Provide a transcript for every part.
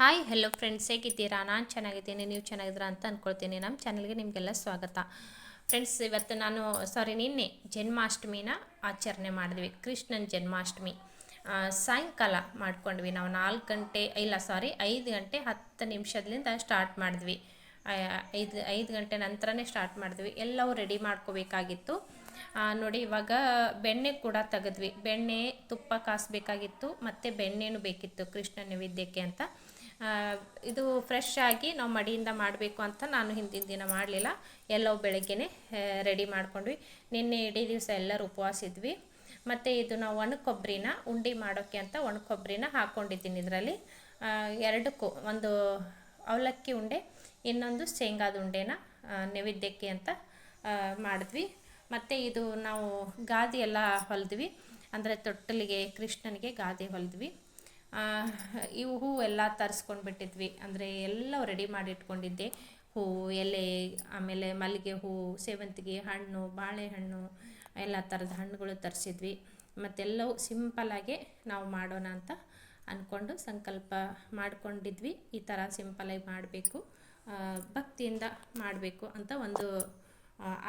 Hi hello friends ಹೇಗಿದ್ದೀರಾ? ನಾನು ಚೆನ್ನಾಗಿದ್ದೀನಿ, ನೀವು ಚೆನ್ನಾಗಿದ್ದೀರಾ ಅಂತ ಅಂದ್ಕೊಳ್ತೀನಿ ನಮ್ಮ ಚಾನಲ್ಗೆ ನಿಮಗೆಲ್ಲ ಸ್ವಾಗತ. ಫ್ರೆಂಡ್ಸ್ ಇವತ್ತು ನಾನು ಸಾರಿ ನಿನ್ನೆ ಜನ್ಮಾಷ್ಟಮಿನ ಆಚರಣೆ ಮಾಡಿದ್ವಿ. ಕೃಷ್ಣನ ಜನ್ಮಾಷ್ಟಮಿ. ಸಾಯಂಕಾಲ ಮಾಡ್ಕೊಂಡ್ವಿ. ನಾವು ನಾಲ್ಕು ಗಂಟೆ, ಇಲ್ಲ ಸಾರಿ ಐದು ಗಂಟೆ ಹತ್ತು ನಿಮಿಷದಿಂದ ಸ್ಟಾರ್ಟ್ ಮಾಡಿದ್ವಿ. ಐದು ಐದು ಗಂಟೆ ನಂತರನೇ ಸ್ಟಾರ್ಟ್ ಮಾಡಿದ್ವಿ. ಎಲ್ಲವೂ ರೆಡಿ ಮಾಡ್ಕೋಬೇಕಾಗಿತ್ತು. ನೋಡಿ, ಇವಾಗ ಬೆಣ್ಣೆ ಕೂಡ ತೆಗೆದ್ವಿ. ಬೆಣ್ಣೆ ತುಪ್ಪ ಕಾಸಬೇಕಾಗಿತ್ತು, ಮತ್ತು ಬೆಣ್ಣೆನೂ ಬೇಕಿತ್ತು ಕೃಷ್ಣ ನೈವೇದ್ಯಕ್ಕೆ ಅಂತ. ಇದು ಫ್ರೆಶ್ ಆಗಿ ನಾವು ಮಡಿಯಿಂದ ಮಾಡಬೇಕು ಅಂತ ನಾನು ಹಿಂದಿನ ದಿನ ಮಾಡಲಿಲ್ಲ. ಎಲ್ಲವೂ ಬೆಳಗ್ಗೆನೆ ರೆಡಿ ಮಾಡ್ಕೊಂಡ್ವಿ. ನಿನ್ನೆ ಇಡೀ ದಿವಸ ಎಲ್ಲರೂ ಉಪವಾಸ ಇದ್ವಿ ಮತ್ತು ಇದು ನಾವು ಒಣ ಕೊಬ್ಬರಿನ ಉಂಡೆ ಮಾಡೋಕ್ಕೆ ಅಂತ ಒಣ ಕೊಬ್ಬರಿನ ಹಾಕ್ಕೊಂಡಿದ್ದೀನಿ ಇದರಲ್ಲಿ ಎರಡಕ್ಕೂ, ಒಂದು ಅವಲಕ್ಕಿ ಉಂಡೆ, ಇನ್ನೊಂದು ಶೇಂಗಾದ ಉಂಡೆನ ನೈವೇದ್ಯಕ್ಕೆ ಅಂತ ಮಾಡಿದ್ವಿ. ಮತ್ತು ಇದು ನಾವು ಗಾದಿ ಎಲ್ಲ ಹೊಲಿದ್ವಿ. ಅಂದರೆ ತೊಟ್ಟಲಿಗೆ, ಕೃಷ್ಣನಿಗೆ ಗಾದೆ ಹೊಲಿದ್ವಿ. ಇವು ಹೂ ಎಲ್ಲ ತರಿಸ್ಕೊಂಡು ಬಿಟ್ಟಿದ್ವಿ. ಅಂದರೆ ಎಲ್ಲ ರೆಡಿ ಮಾಡಿ ಇಟ್ಕೊಂಡಿದ್ದೆ. ಹೂವು ಎಲೆ, ಆಮೇಲೆ ಮಲ್ಲಿಗೆ ಹೂವು ಸೇವಂತಿಗೆ ಹಣ್ಣು, ಬಾಳೆಹಣ್ಣು, ಎಲ್ಲ ಥರದ ಹಣ್ಣುಗಳು ತರಿಸಿದ್ವಿ. ಮತ್ತೆಲ್ಲವೂ ಸಿಂಪಲ್ಲಾಗೆ ನಾವು ಮಾಡೋಣ ಅಂತ ಅಂದ್ಕೊಂಡು ಸಂಕಲ್ಪ ಮಾಡಿಕೊಂಡಿದ್ವಿ. ಈ ಥರ ಸಿಂಪಲಾಗಿ ಮಾಡಬೇಕು. ಭಕ್ತಿಯಿಂದ ಮಾಡಬೇಕು ಅಂತ ಒಂದು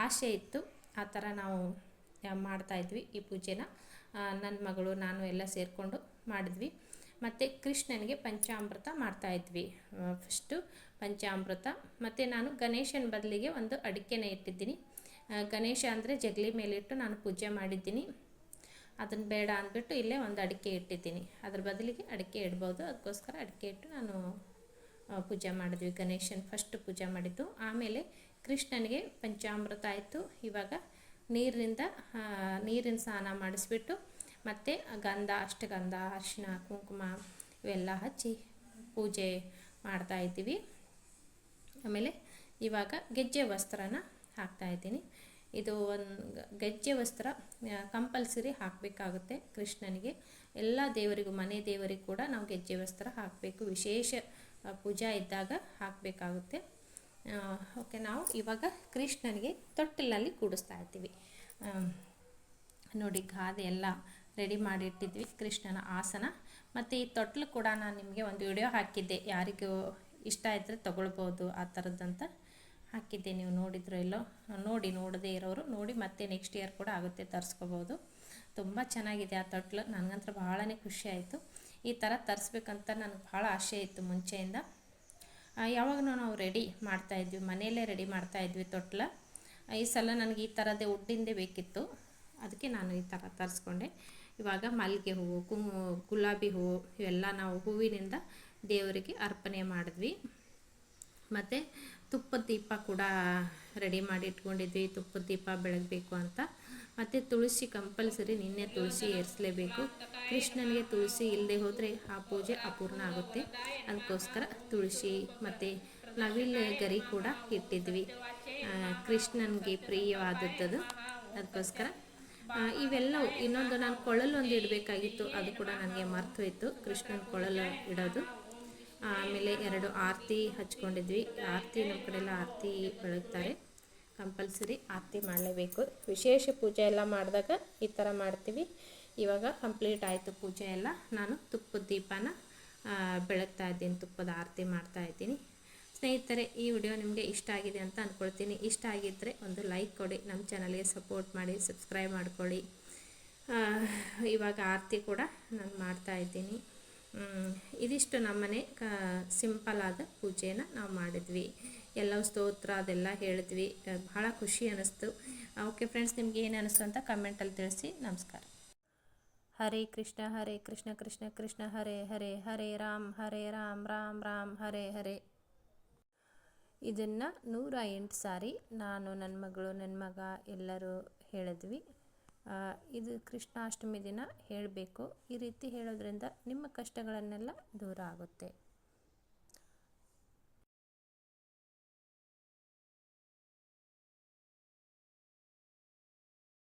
ಆಸೆ ಇತ್ತು. ಆ ಥರ ನಾವು ಮಾಡ್ತಾಯಿದ್ವಿ ಈ ಪೂಜೆನ. ನನ್ನ ಮಗಳು, ನಾನು ಎಲ್ಲ ಸೇರಿಕೊಂಡು ಮಾಡಿದ್ವಿ. ಮತ್ತು ಕೃಷ್ಣನಿಗೆ ಪಂಚಾಮೃತ ಮಾಡ್ತಾಯಿದ್ವಿ ಫಸ್ಟು ಪಂಚಾಮೃತ. ಮತ್ತು ನಾನು ಗಣೇಶನ ಬದಲಿಗೆ ಒಂದು ಅಡಿಕೆನ ಇಟ್ಟಿದ್ದೀನಿ. ಗಣೇಶ ಅಂದರೆ ಜಗಲಿ ಮೇಲಿಟ್ಟು ನಾನು ಪೂಜೆ ಮಾಡಿದ್ದೀನಿ. ಅದನ್ನು ಬೇಡ ಅಂದ್ಬಿಟ್ಟು ಇಲ್ಲೇ ಒಂದು ಅಡಿಕೆ ಇಟ್ಟಿದ್ದೀನಿ. ಅದ್ರ ಬದಲಿಗೆ ಅಡಿಕೆ ಇಡ್ಬೋದು. ಅದಕ್ಕೋಸ್ಕರ ಅಡಿಕೆ ಇಟ್ಟು ನಾನು ಪೂಜೆ ಮಾಡಿದ್ವಿ. ಗಣೇಶನ ಫಸ್ಟ್ ಪೂಜೆ ಮಾಡಿದ್ದು. ಆಮೇಲೆ ಕೃಷ್ಣನಿಗೆ ಪಂಚಾಮೃತ ಆಯಿತು. ಇವಾಗ ನೀರಿನಿಂದ ನೀರಿನ ಸ್ನಾನ ಮಾಡಿಸ್ಬಿಟ್ಟು ಮತ್ತು ಗಂಧ, ಅಷ್ಟಗಂಧ, ಅರಿಶಿಣ, ಕುಂಕುಮ ಇವೆಲ್ಲ ಹಚ್ಚಿ ಪೂಜೆ ಮಾಡ್ತಾ ಇದ್ದೀವಿ. ಆಮೇಲೆ ಇವಾಗ ಗೆಜ್ಜೆ ವಸ್ತ್ರನ ಹಾಕ್ತಾ ಇದ್ದೀನಿ. ಇದು ಒಂದು ಗೆಜ್ಜೆ ವಸ್ತ್ರ ಕಂಪಲ್ಸರಿ ಹಾಕಬೇಕಾಗುತ್ತೆ ಕೃಷ್ಣನಿಗೆ. ಎಲ್ಲ ದೇವರಿಗೂ, ಮನೆ ದೇವರಿಗೂ ಕೂಡ ನಾವು ಗೆಜ್ಜೆ ವಸ್ತ್ರ ಹಾಕಬೇಕು. ವಿಶೇಷ ಪೂಜಾ ಇದ್ದಾಗ ಹಾಕಬೇಕಾಗುತ್ತೆ. ಓಕೆ, ನಾವು ಇವಾಗ ಕೃಷ್ಣನಿಗೆ ತೊಟ್ಟಿಲಲ್ಲಿ ಕೂಡಿಸ್ತಾ ಇದ್ದೀವಿ. ನೋಡಿ, ಗಾದೆ ಎಲ್ಲ ರೆಡಿ ಮಾಡಿಟ್ಟಿದ್ವಿ, ಕೃಷ್ಣನ ಆಸನ. ಮತ್ತು ಈ ತೊಟ್ಲು ಕೂಡ ನಾನು ನಿಮಗೆ ಒಂದು ವಿಡಿಯೋ ಹಾಕಿದ್ದೆ. ಯಾರಿಗೂ ಇಷ್ಟ ಇದ್ದರೆ ತೊಗೊಳ್ಬೋದು ಆ ಥರದ್ದಂತ ಹಾಕಿದ್ದೆ. ನೀವು ನೋಡಿದ್ರು ಇಲ್ಲೋ, ನೋಡಿ, ನೋಡದೇ ಇರೋರು ನೋಡಿ ಮತ್ತೆ ನೆಕ್ಸ್ಟ್ ಇಯರ್ ಕೂಡ ಆಗುತ್ತೆ ತರಿಸ್ಕೋಬೋದು. ತುಂಬ ಚೆನ್ನಾಗಿದೆ ಆ ತೊಟ್ಲು. ನನಗಂತೂ ಭಾಳ ಖುಷಿ ಆಯಿತು. ಈ ಥರ ತರಿಸ್ಬೇಕಂತ ನನಗೆ ಭಾಳ ಆಸೆ ಇತ್ತು ಮುಂಚೆಯಿಂದ. ಯಾವಾಗಲೂ ನಾವು ರೆಡಿ ಮಾಡ್ತಾಯಿದ್ವಿ ಮನೆಯಲ್ಲೇ ರೆಡಿ ಮಾಡ್ತಾಯಿದ್ವಿ ತೊಟ್ಲು. ಈ ಸಲ ನನಗೆ ಈ ಥರದ್ದೇ ಉಡ್ಡಿಂದೇ ಬೇಕಿತ್ತು. ಅದಕ್ಕೆ ನಾನು ಈ ಥರ ತರಿಸ್ಕೊಂಡೆ. ಇವಾಗ ಮಲ್ಲಿಗೆ ಹೂವು, ಕುಂ, ಗುಲಾಬಿ ಹೂವು, ಇವೆಲ್ಲ ನಾವು ಹೂವಿನಿಂದ ದೇವರಿಗೆ ಅರ್ಪಣೆ ಮಾಡಿದ್ವಿ. ಮತ್ತು ತುಪ್ಪದ ದೀಪ ಕೂಡ ರೆಡಿ ಮಾಡಿ ಇಟ್ಕೊಂಡಿದ್ವಿ. ತುಪ್ಪದ ದೀಪ ಬೆಳಗಬೇಕು ಅಂತ. ಮತ್ತು ತುಳಸಿ ಕಂಪಲ್ಸರಿ ನಿನ್ನೆ ತುಳಸಿ ಏರಿಸಲೇಬೇಕು. ಕೃಷ್ಣನಿಗೆ ತುಳಸಿ ಇಲ್ಲದೆ ಹೋದರೆ ಆ ಪೂಜೆ ಅಪೂರ್ಣ ಆಗುತ್ತೆ. ಅದಕ್ಕೋಸ್ಕರ ತುಳಸಿ ಮತ್ತು ನವಿಲು ಗರಿ ಕೂಡ ಇಟ್ಟಿದ್ವಿ. ಕೃಷ್ಣನಿಗೆ ಪ್ರಿಯವಾದದ್ದು ಅದಕ್ಕೋಸ್ಕರ ಇವೆಲ್ಲವೂ ಇನ್ನೊಂದು ನಾನು ಕೊಳಲು ಒಂದು ಇಡಬೇಕಾಗಿತ್ತು. ಅದು ಕೂಡ ನನಗೆ ಮರ್ತೋಯ್ತು. ಕೃಷ್ಣನ ಕೊಳಲು ಇಡೋದು. ಆಮೇಲೆ ಎರಡು ಆರತಿ ಹಚ್ಕೊಂಡಿದ್ವಿ. ಆರತಿ ನಮ್ಮ ಕಡೆ ಎಲ್ಲ ಆರತಿ ಬೆಳಗ್ತಾರೆ. ಕಂಪಲ್ಸರಿ ಆರತಿ ಮಾಡಲೇಬೇಕು. ವಿಶೇಷ ಪೂಜೆ ಎಲ್ಲ ಮಾಡಿದಾಗ ಈ ಥರ ಮಾಡ್ತೀವಿ. ಇವಾಗ ಕಂಪ್ಲೀಟ್ ಆಯಿತು ಪೂಜೆ ಎಲ್ಲ. ನಾನು ತುಪ್ಪದ ದೀಪನ ಬೆಳಗ್ತಾ ಇದ್ದೀನಿ. ತುಪ್ಪದ ಆರತಿ ಮಾಡ್ತಾ ಇದ್ದೀನಿ. ಸ್ನೇಹಿತರೆ, ಈ ವಿಡಿಯೋ ನಿಮಗೆ ಇಷ್ಟ ಆಗಿದೆ ಅಂತ ಅಂದ್ಕೊಳ್ತೀನಿ ಇಷ್ಟ ಆಗಿದ್ದರೆ ಒಂದು ಲೈಕ್ ಕೊಡಿ, ನಮ್ಮ ಚಾನಲ್ಗೆ ಸಪೋರ್ಟ್ ಮಾಡಿ, ಸಬ್ಸ್ಕ್ರೈಬ್ ಮಾಡ್ಕೊಳ್ಳಿ. ಇವಾಗ ಆರತಿ ಕೂಡ ನಾನು ಮಾಡ್ತಾ ಇದ್ದೀನಿ. ಇದಿಷ್ಟು ನಮ್ಮನೆ, ಕ, ಸಿಂಪಲ್ ಆದ ಪೂಜೆನ ನಾವು ಮಾಡಿದ್ವಿ. ಎಲ್ಲ ಸ್ತೋತ್ರ, ಅದೆಲ್ಲ ಹೇಳಿದ್ವಿ. ಬಹಳ ಖುಷಿ ಅನ್ನಿಸ್ತು ಓಕೆ ಫ್ರೆಂಡ್ಸ್, ನಿಮ್ಗೆ ಏನು ಅನ್ನಿಸ್ತು ಅಂತ ಕಮೆಂಟಲ್ಲಿ ತಿಳಿಸಿ. ನಮಸ್ಕಾರ. ಹರೇ ಕೃಷ್ಣ ಹರೇ ಕೃಷ್ಣ ಕೃಷ್ಣ ಕೃಷ್ಣ, ಹರೇ ಹರೇ ಹರೇ, ರಾಮ್ ಹರೇ, ರಾಮ್ ರಾಮ್ ರಾಮ್, ಹರೇ ಹರೇ. ಇದನ್ನು ನೂರ ಎಂಟು ಸಾರಿ ನಾನು ನನ್ನ ಮಗಳು, ನನ್ನ ಮಗ ಎಲ್ಲರೂ ಹೇಳಿದ್ವಿ. ಇದು ಕೃಷ್ಣಾಷ್ಟಮಿ ದಿನ ಹೇಳಬೇಕು. ಈ ರೀತಿ ಹೇಳೋದ್ರಿಂದ ನಿಮ್ಮ ಕಷ್ಟಗಳನ್ನೆಲ್ಲ ದೂರ ಆಗುತ್ತೆ.